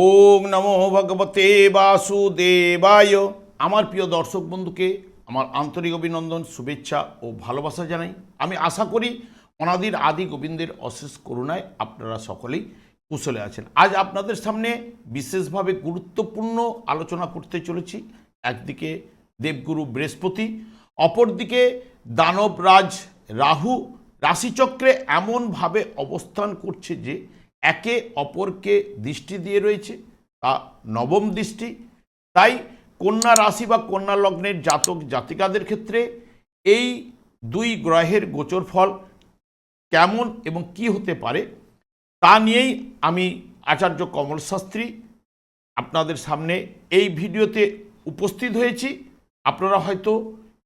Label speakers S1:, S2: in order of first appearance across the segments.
S1: ওম নমো ভগবতে বাসুদেবায়। আমার প্রিয় দর্শক বন্ধুকে আমার আন্তরিক অভিনন্দন, শুভেচ্ছা ও ভালোবাসা জানাই। আমি আশা করি অনাদির আদি গোবিন্দের অশেষ করুণায় আপনারা সকলেই কুশলে আছেন। আজ আপনাদের সামনে বিশেষভাবে গুরুত্বপূর্ণ আলোচনা করতে চলেছি। একদিকে দেবগুরু বৃহস্পতি, অপরদিকে দানবরাজ রাহু রাশিচক্রে এমনভাবে অবস্থান করছে যে একে অপরকে দৃষ্টি দিয়ে রয়েছে, তা নবম দৃষ্টি। তাই কন্যা রাশি বা কন্যা লগ্নের জাতক জাতিকাদের ক্ষেত্রে এই দুই গ্রহের গোচর ফল কেমন এবং কি হতে পারে, তা নিয়েই আমি আচার্য কমল শাস্ত্রী আপনাদের সামনে এই ভিডিওতে উপস্থিত হয়েছি। আপনারা হয়তো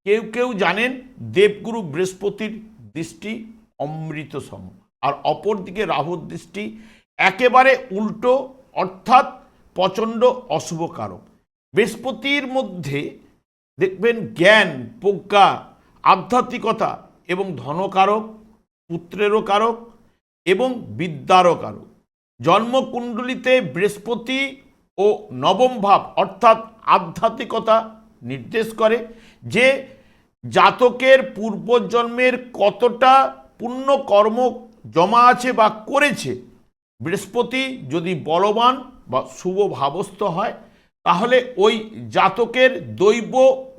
S1: কেউ কেউ জানেন দেবগুরু বৃহস্পতির দৃষ্টি অমৃত আর অপরদিকে রাহুর দৃষ্টি একেবারে উল্টো, অর্থাৎ প্রচণ্ড অশুভকারক। বৃহস্পতির মধ্যে দেখবেন জ্ঞান, প্রজ্ঞা, আধ্যাত্মিকতা এবং ধনকারক, পুত্রেরও কারক এবং বিদ্যারও কারক। জন্মকুণ্ডলিতে বৃহস্পতি ও নবম ভাব, অর্থাৎ আধ্যাত্মিকতা নির্দেশ করে যে জাতকের পূর্বজন্মের কতটা পুণ্য কর্ম জমা আছে বা করেছে, বৃহস্পতি যদি বলবান বা শুভ ভাবস্থ হয়, তাহলে ওই জাতকের দৈব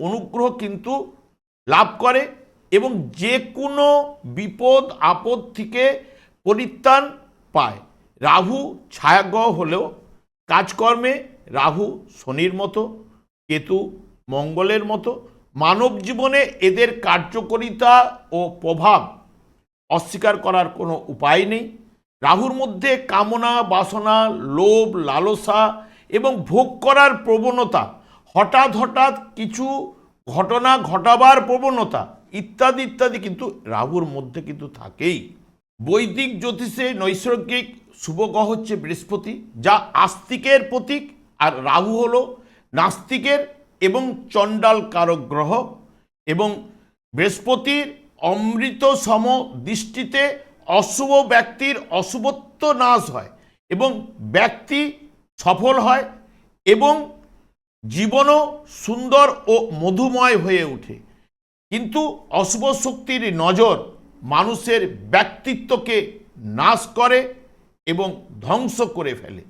S1: অনুগ্রহ কিন্তু লাভ করে এবং যে কোনো বিপদ, আপদ থেকে পরিত্রাণ পায়। রাহু ছায়াগ্রহ হলেও কাজকর্মে রাহু শনির মতো, কেতু মঙ্গলের মতো। মানব জীবনে এদের কার্যকরিতা ও প্রভাব অস্বীকার করার কোনো উপায় নেই। রাহুর মধ্যে কামনা, বাসনা, লোভ, লালসা এবং ভোগ করার প্রবণতা, হঠাৎ হঠাৎ কিছু ঘটনা ঘটাবার প্রবণতা ইত্যাদি ইত্যাদি কিন্তু রাহুর মধ্যে কিন্তু থাকেই। বৈদিক, জ্যোতিষে নৈসর্গিক শুভগ্রহ হচ্ছে বৃহস্পতি, যা আস্তিকের প্রতীক আর রাহু হল নাস্তিকের এবং চণ্ডাল কারক গ্রহ এবং বৃহস্পতির অমৃত সম দৃষ্টিতে অশুভ ব্যক্তির অশুভত্ব নাশ হয় এবং ব্যক্তি সফল হয় এবং জীবনও সুন্দর ও মধুময় হয়ে ওঠে। কিন্তু অশুভ শক্তির নজর মানুষের ব্যক্তিত্বকে নাশ করে এবং ধ্বংস করে ফেলে।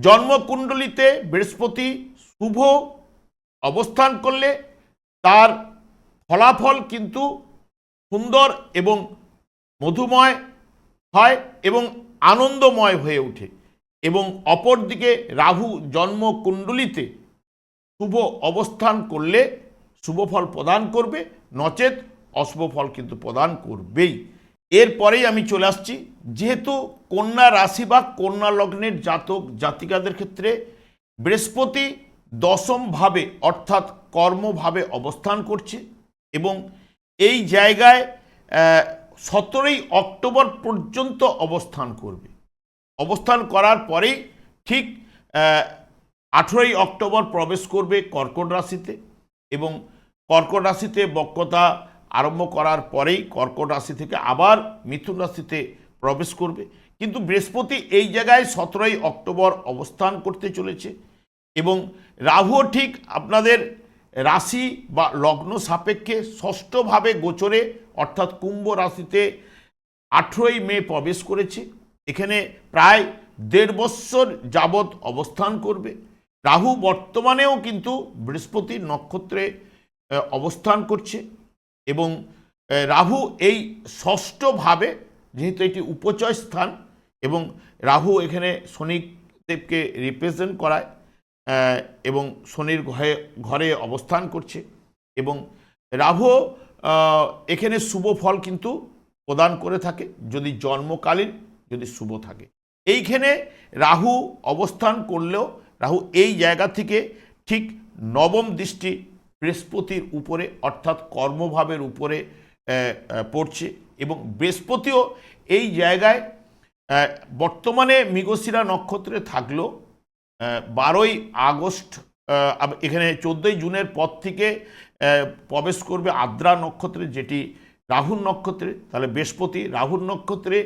S1: জন্মকুণ্ডলিতে বৃহস্পতি শুভ অবস্থান করলে তার ফলাফল কিন্তু সুন্দর এবং মধুময় হয় এবং আনন্দময় হয়ে ওঠে এবং অপরদিকে রাহু জন্ম জন্মকুণ্ডলিতে শুভ অবস্থান করলে শুভ ফল প্রদান করবে, নচেত অশুভ ফল কিন্তু প্রদান করবেই। এরপরেই আমি চলে আসছি, যেহেতু কন্যা রাশি বা কন্যা লগ্নের জাতক জাতিকাদের ক্ষেত্রে বৃহস্পতি দশমভাবে অর্থাৎ কর্মভাবে অবস্থান করছে এবং এই জায়গায় সতেরোই অক্টোবর পর্যন্ত অবস্থান করবে। অবস্থান করার পরেই ঠিক আঠেরোই অক্টোবর প্রবেশ করবে কর্কট রাশিতে এবং কর্কট রাশিতে বক্রতা আরম্ভ করার পরেই কর্কট রাশি থেকে আবার মিথুন রাশিতে প্রবেশ করবে। কিন্তু বৃহস্পতি এই জায়গায় সতেরোই অক্টোবর অবস্থান করতে চলেছে এবং রাহুও ঠিক আপনাদের রাশি বা লগ্ন সাপেক্ষে ষষ্ঠভাবে গোচরে, অর্থাৎ কুম্ভ রাশিতে আঠেরোই মে প্রবেশ করেছে। এখানে প্রায় দেড় বৎসর যাবৎ অবস্থান করবে। রাহু বর্তমানেও কিন্তু বৃহস্পতির নক্ষত্রে অবস্থান করছে এবং রাহু এই ষষ্ঠভাবে যেহেতু এটি উপচয় স্থান এবং রাহু এখানে শনিদেবকে রিপ্রেজেন্ট করায় এবং শনির ঘরে ঘরে অবস্থান করছে। এবং রাহু এখানে শুভ ফল কিন্তু প্রদান করে থাকে, যদি জন্মকালীন, যদি শুভ থাকে। এইখানে রাহু অবস্থান করলেও, রাহু এই জায়গা থেকে ঠিক নবম দৃষ্টি বৃহস্পতির উপরে, অর্থাৎ কর্মভাবের উপরে পড়ছে। এবং বৃহস্পতিও এই জায়গায় বর্তমানে মৃগশিরা নক্ষত্রে থাকলেও বারোই আগস্ট এখানে চোদ্দোই জুনের পর থেকে প্রবেশ করবে আদ্রা নক্ষত্রে, যেটি রাহুর নক্ষত্রে, তাহলে বৃহস্পতি রাহুর নক্ষত্রে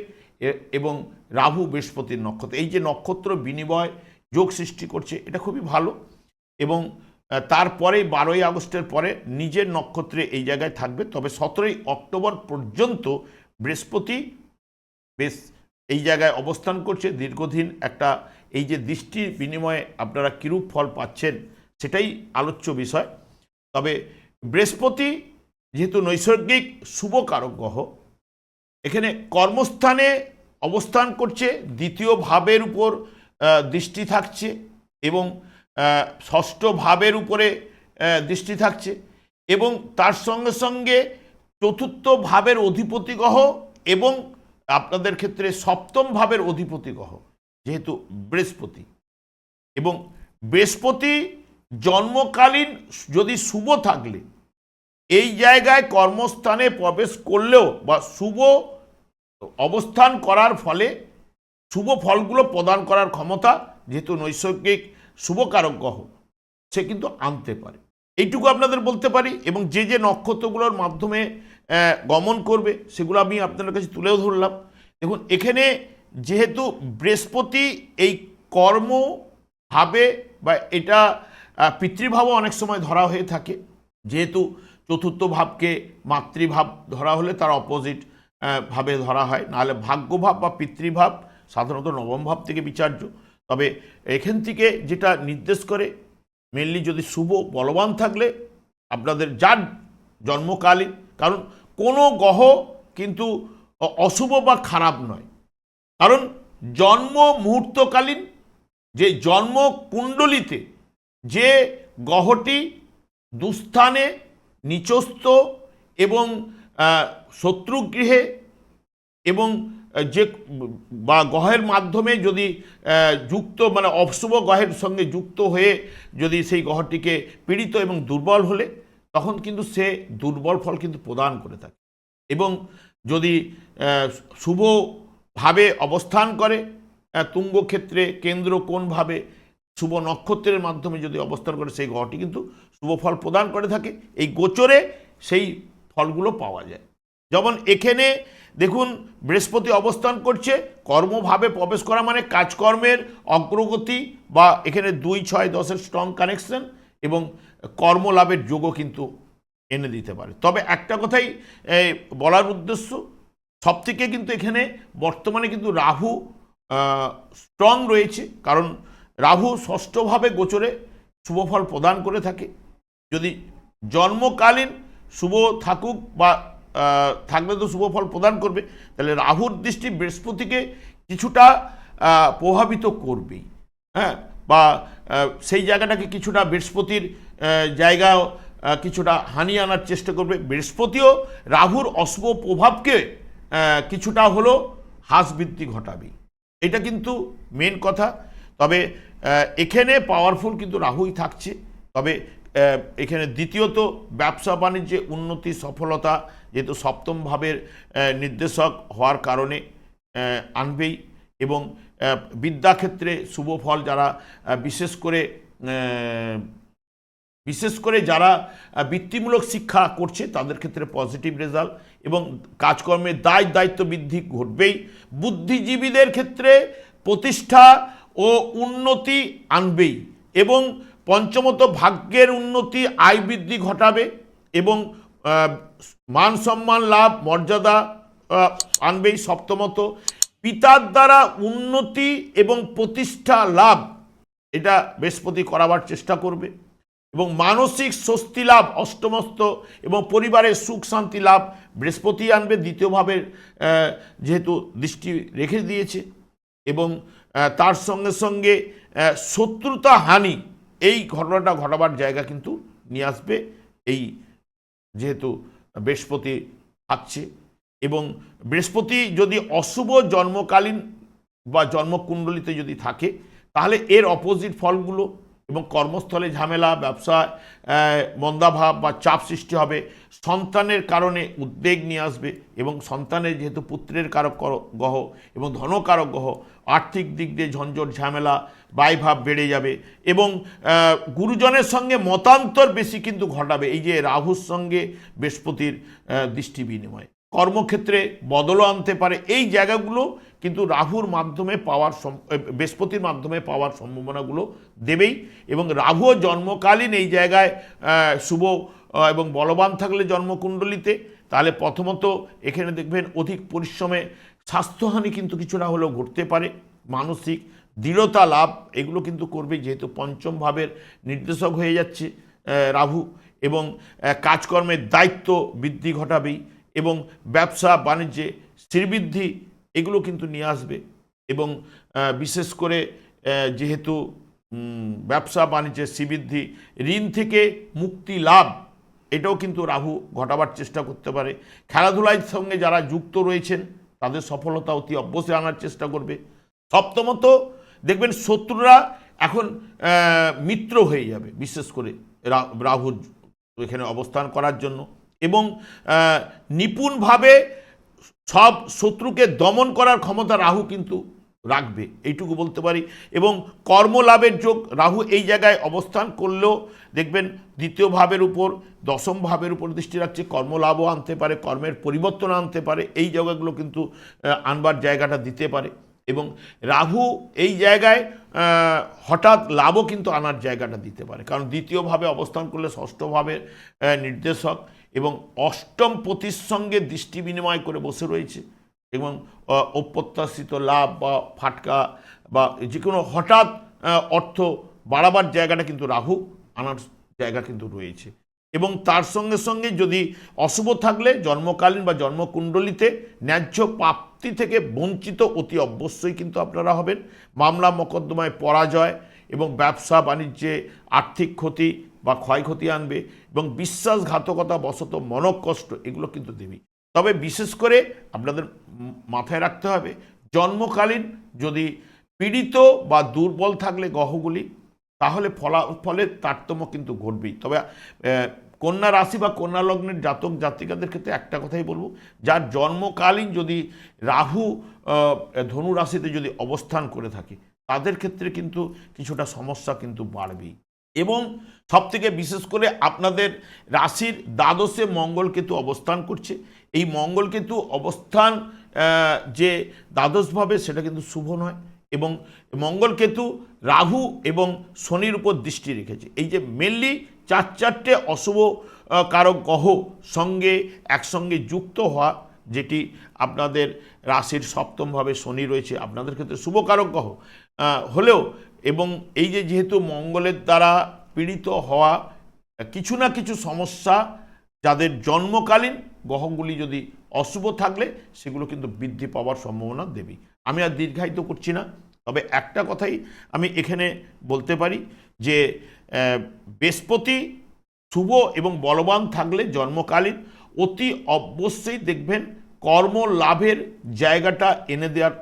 S1: এবং রাহু বৃহস্পতির নক্ষত্র। এই যে নক্ষত্র বিনিময় যোগ সৃষ্টি করছে, এটা খুবই ভালো। এবং তারপরে বারোই আগস্টের পরে নিজের নক্ষত্রে এই জায়গায় থাকবে। তবে সতেরোই অক্টোবর পর্যন্ত বৃহস্পতি বেশ এই জায়গায় অবস্থান করছে। দীর্ঘদিন একটা এই যে দৃষ্টির বিনিময়ে আপনারা কিরূপ ফল পাচ্ছেন, সেটাই আলোচ্য বিষয়। তবে বৃহস্পতি যেহেতু নৈসর্গিক শুভ কারক গ্রহ এখানে কর্মস্থানে অবস্থান করছে, দ্বিতীয় ভাবের উপর দৃষ্টি থাকছে এবং ষষ্ঠ ভাবের উপরে দৃষ্টি থাকছে এবং তার সঙ্গে সঙ্গে চতুর্থ ভাবের অধিপতি গ্রহ এবং আপনাদের ক্ষেত্রে সপ্তম ভাবের অধিপতি গ্রহ যেহেতু বৃহস্পতি। এবং বৃহস্পতি জন্মকালীন যদি শুভ থাকলে, এই জায়গায় কর্মস্থানে প্রবেশ করলেও বা শুভ অবস্থান করার ফলে শুভ ফলগুলো প্রদান করার ক্ষমতা যেহেতু নৈসর্গিক শুভকারক গ্রহ, সে কিন্তু আনতে পারে। এইটুকু আপনাদের বলতে পারি এবং যে যে নক্ষত্রগুলোর মাধ্যমে গমন করবে, সেগুলো আমি আপনাদের কাছে তুলেও ধরলাম। দেখুন, এখানে যেহেতু বৃহস্পতি এই কর্ম ভাবে বা এটা পিতৃভাবও অনেক সময় ধরা হয়ে থাকে। যেহেতু চতুর্থ ভাবকে মাতৃভাব ধরা হলে তার অপোজিট ভাবে ধরা হয়। নাহলে ভাগ্যভাব বা পিতৃভাব সাধারণত নবম ভাব থেকে বিচার্য। তবে এখান থেকে যেটা নির্দেশ করে মেনলি যদি শুভ, বলবান থাকলে আপনাদের যার জন্মকালীন, কারণ কোনো গ্রহ কিন্তু অশুভ বা খারাপ নয়। কারণ জন্ম মুহূর্তকালীন যে জন্ম কুণ্ডলিতে যে গ্রহটি দুস্থানে নিচস্থ এবং শত্রুগৃহে এবং যে বা গ্রহের মাধ্যমে যদি যুক্ত মানে অশুভ গ্রহের সঙ্গে যুক্ত হয়ে যদি সেই গ্রহটিকে পীড়িত এবং দুর্বল হলে তখন কিন্তু সে দুর্বল ফল কিন্তু প্রদান করে থাকে। এবং যদি আহ, শুভভাবে অবস্থান করে আহ, তুঙ্গ ক্ষেত্রে কেন্দ্র কোনভাবে শুভ নক্ষত্রের মাধ্যমে যদি অবস্থান করে সেই গ্রহটি কিন্তু শুভ ফল প্রদান করে থাকে। এই গোচরে সেই ফলগুলো পাওয়া যায়। যেমন এখানে দেখুন বৃহস্পতি অবস্থান করছে কর্মভাবে প্রবেশ করা মানে কাজকর্মের অগ্রগতি বা এখানে দুই ছয় দশের স্ট্রং কানেকশন এবং কর্মলাভের যোগও কিন্তু এনে দিতে পারে। তবে একটা কথাই বলার উদ্দেশ্য সব থেকে কিন্তু এখানে বর্তমানে কিন্তু রাহু স্ট্রং রয়েছে। কারণ রাহু ষষ্ঠভাবে গোচরে শুভফল প্রদান করে থাকে। যদি জন্মকালীন শুভ থাকুক বা থাকলে তো শুভ ফল প্রদান করবে, তাহলে রাহুর দৃষ্টি বৃহস্পতিকে কিছুটা প্রভাবিত করবেই। হ্যাঁ? বা সেই জায়গাটাকে কিছুটা বৃহস্পতির জায়গা কিছুটা হানি আনার চেষ্টা করবে। বৃহস্পতিও রাহুর অশুভ প্রভাবকে কিছুটা হলো বৃদ্ধি ঘটাবে। এটা কিন্তু মেন কথা। তবে এখানে পাওয়ারফুল কিন্তু রাহুই থাকছে। তবে এখানে দ্বিতীয়ত ব্যবসা বাণিজ্যে উন্নতি, সফলতা যেহেতু সপ্তম ভাবের নির্দেশক হওয়ার কারণে আনবেই এবং বিদ্যাক্ষেত্রে শুভ ফল যারা বিশেষ করে বিশেষ করে যারা বৃত্তিমূলক শিক্ষা করছে, তাদের ক্ষেত্রে পজিটিভ রেজাল্ট এবং কাজকর্মের দায়, দায়িত্ব বৃদ্ধি ঘটবেই। বুদ্ধিজীবীদের ক্ষেত্রে প্রতিষ্ঠা ও উন্নতি আনবেই এবং পঞ্চমত ভাগ্যের উন্নতি, আয় বৃদ্ধি ঘটাবে এবং মান সম্মান লাভ, মর্যাদা আনবেই সপ্তমত। পিতার দ্বারা উন্নতি এবং প্রতিষ্ঠা লাভ, এটা বৃহস্পতি করাবার চেষ্টা করবে। এবং মানসিক স্বস্তি লাভ, অষ্টমস্ত, এবং পরিবারের সুখ শান্তি লাভ বৃহস্পতি আনবে দ্বিতীয়ভাবে যেহেতু দৃষ্টি রেখে দিয়েছে। এবং তার সঙ্গে সঙ্গে শত্রুতা হানি, এই ঘটনাটা ঘটাবার জায়গা কিন্তু নিয়ে আসবে এই যেহেতু বৃহস্পতি থাকছে। এবং বৃহস্পতি যদি অশুভ জন্মকালীন বা জন্মকুণ্ডলিতে যদি থাকে, তাহলে এর অপোজিট ফলগুলো এবং কর্মস্থলে ঝামেলা ব্যবসায় আহ, মন্দাভাব বা চাপ সৃষ্টি হবে। সন্তানের কারণে উদ্বেগ নিয়ে আসবে এবং সন্তানের যেহেতু পুত্রের কারক গ্রহ এবং ধনকারক গ্রহ আর্থিক দিক দিয়ে ঝঞ্ঝট ঝামেলা ব্যয়ভাব বেড়ে যাবে এবং গুরুজনের সঙ্গে মতান্তর বেশি কিন্তু ঘটাবে। এই যে রাহুর সঙ্গে বৃহস্পতির দৃষ্টি বিনিময়। কর্মক্ষেত্রে বদলও আনতে পারে। এই জায়গাগুলো কিন্তু রাহুর মাধ্যমে পাওয়ার বৃহস্পতির মাধ্যমে পাওয়ার সম্ভাবনাগুলো দেবেই এবং রাহুও জন্মকালীন এই জায়গায় শুভ এবং বলবান থাকলে জন্মকুণ্ডলিতে। তাহলে প্রথমত এখানে দেখবেন অধিক পরিশ্রমে স্বাস্থ্যহানি কিন্তু কিছুটা হলেও ঘটতে পারে। মানসিক দৃঢ়তা লাভ, এগুলো কিন্তু করবে যেহেতু পঞ্চম ভাবের নির্দেশক হয়ে যাচ্ছে রাহু এবং কাজকর্মের দায়িত্ব বৃদ্ধি ঘটাবেই। এবং ব্যবসা, বাণিজ্যে শ্রীবৃদ্ধি, এগুলো কিন্তু নিয়ে আসবে। এবং বিশেষ করে যেহেতু ব্যবসা বাণিজ্যের শ্রীবৃদ্ধি, ঋণ থেকে মুক্তি লাভ, এটাও কিন্তু রাহু ঘটাবার চেষ্টা করতে পারে। খেলাধুলার সঙ্গে যারা যুক্ত রয়েছেন, তাদের সফলতা অতি অবশ্যই আনার চেষ্টা করবে। সপ্তমত, দেখবেন শত্রুরা এখন মিত্র হয়ে যাবে, বিশেষ করে রা- রাহুর এখানে অবস্থান করার জন্য। এবং নিপুণভাবে সব শত্রুকে দমন করার ক্ষমতা রাহু কিন্তু রাখবে, এইটুকু বলতে পারি। এবং কর্মলাভের যোগ রাহু এই জায়গায় অবস্থান করলেও দেখবেন দ্বিতীয় ভাবের উপর, দশম ভাবের উপর দৃষ্টি রাখছে, কর্মলাভও আনতে পারে, কর্মের পরিবর্তন আনতে পারে, এই জায়গাগুলো কিন্তু আনবার জায়গাটা দিতে পারে। এবং রাহু এই জায়গায় হঠাৎ লাভও কিন্তু আনার জায়গাটা দিতে পারে। কারণ দ্বিতীয়ভাবে অবস্থান করলে ষষ্ঠভাবে নির্দেশক এবং অষ্টম পতির সঙ্গে দৃষ্টি বিনিময় করে বসে রয়েছে এবং অপ্রত্যাশিত লাভ বা ফাটকা বা যে কোনো হঠাৎ অর্থ বাড়াবার জায়গাটা কিন্তু রাহু আনার জায়গা কিন্তু রয়েছে। এবং তার সঙ্গে সঙ্গে যদি অশুভ থাকলে জন্মকালীন বা জন্মকুণ্ডলিতে ন্যায্য প্রাপ্তি থেকে বঞ্চিত অতি অবশ্যই কিন্তু আপনারা হবেন। মামলা, মোকদ্দমায় পরাজয় এবং ব্যবসা, বাণিজ্যে আর্থিক ক্ষতি বা ক্ষয়ক্ষতি আনবে এবং বিশ্বাসঘাতকতা বশত মনকষ্ট, এগুলো কিন্তু দেবেই তবে বিশেষ করে আপনাদের মাথায় রাখতে হবে, জন্মকালীন যদি পীড়িত বা দুর্বল থাকলে গ্রহগুলি, তাহলে ফলাফলের তারতম্য কিন্তু ঘটবেই। তবে কন্যা রাশি বা কন্যা লগ্নের জাতক জাতিকাদের ক্ষেত্রে একটা কথাই বলব, যার জন্মকালীন যদি রাহু ধনু রাশিতে যদি অবস্থান করে থাকে, তাদের ক্ষেত্রে কিন্তু কিছুটা সমস্যা কিন্তু বাড়বেই। এবং সবথেকে বিশেষ করে আপনাদের রাশির দ্বাদশে মঙ্গলকেতু অবস্থান করছে। এই মঙ্গলকেতু অবস্থান যে দ্বাদশভাবে সেটা কিন্তু শুভ নয় এবং মঙ্গলকেতু রাহু এবং শনির উপর দৃষ্টি রেখেছে। এই যে মেনলি চার চারটে অশুভ কারক গ্রহ সঙ্গে একসঙ্গে যুক্ত হওয়া, যেটি আপনাদের রাশির সপ্তমভাবে শনি রয়েছে, আপনাদের ক্ষেত্রে শুভকারক গ্রহ হলেও এবং এই যে যেহেতু মঙ্গলের দ্বারা পীড়িত হওয়া কিছু না কিছু সমস্যা যাদের জন্মকালীন গ্রহগুলি যদি অশুভ থাকলে, সেগুলো কিন্তু বৃদ্ধি পাওয়ার সম্ভাবনা দেবেই আমি আর দীর্ঘায়িত করছি না। তবে একটা কথাই আমি এখানে বলতে পারি যে বৃহস্পতি শুভ এবং বলবান থাকলে জন্মকালীন অতি অবশ্যই দেখবেন কর্ম লাভের জায়গাটা এনে দেওয়ার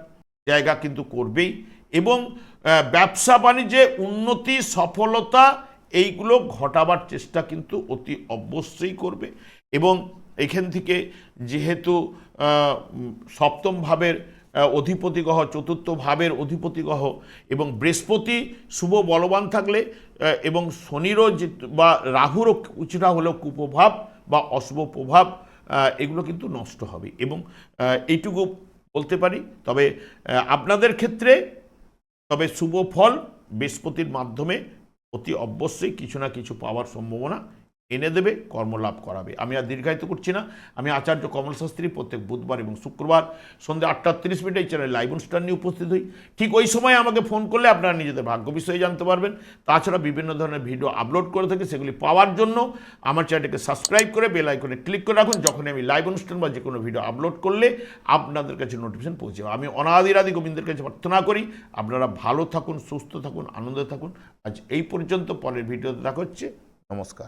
S1: জায়গা কিন্তু করবেই এবং ব্যবসা বাণিজ্যে উন্নতি, সফলতা, এইগুলো ঘটাবার চেষ্টা কিন্তু অতি অবশ্যই করবে। এবং এখান থেকে যেহেতু সপ্তম ভাবের অধিপতি গ্রহ চতুর্থ ভাবের অধিপতি গ্রহ এবং বৃহস্পতি শুভ বলবান থাকলে এবং শনিরও যে, বা রাহুরও কিছুটা হলেও কুপ্রভাব বা অশুভ প্রভাব এগুলো কিন্তু নষ্ট হবে। এবং এইটুকু বলতে পারি। তবে আপনাদের ক্ষেত্রে তবে শুভ ফল বৃহস্পতির মাধ্যমে অতি অবশ্যই কিছু না কিছু পাওয়ার সম্ভাবনা এনে দেবে, কর্মলাভ করাবে। আমি আর দীর্ঘায়িত করছি না। আমি আচার্য কমল শাস্ত্রী প্রত্যেক বুধবার এবং শুক্রবার সন্ধ্যা আটটা তিরিশ মিনিটে এই চ্যানেল লাইভ অনুষ্ঠান নিয়ে উপস্থিত হই। ঠিক ওই সময় আমাকে ফোন করলে আপনারা নিজেদের ভাগ্য বিষয়ে জানতে পারবেন। তাছাড়া বিভিন্ন ধরনের ভিডিও আপলোড করে থাকি, সেগুলি পাওয়ার জন্য আমার চ্যানেলকে সাবস্ক্রাইব করে বেল আইকনে ক্লিক করে রাখুন। যখন আমি লাইভ অনুষ্ঠান বা যে কোনো ভিডিও আপলোড করলে আপনাদের কাছে নোটিফিকেশন পৌঁছে যাবে। আমি অনাদিরাদি গোবিন্দের কাছে প্রার্থনা করি, আপনারা ভালো থাকুন, সুস্থ থাকুন, আনন্দে থাকুন। আজ এই পর্যন্ত, পরের ভিডিওতে দেখা হচ্ছে। নমস্কার।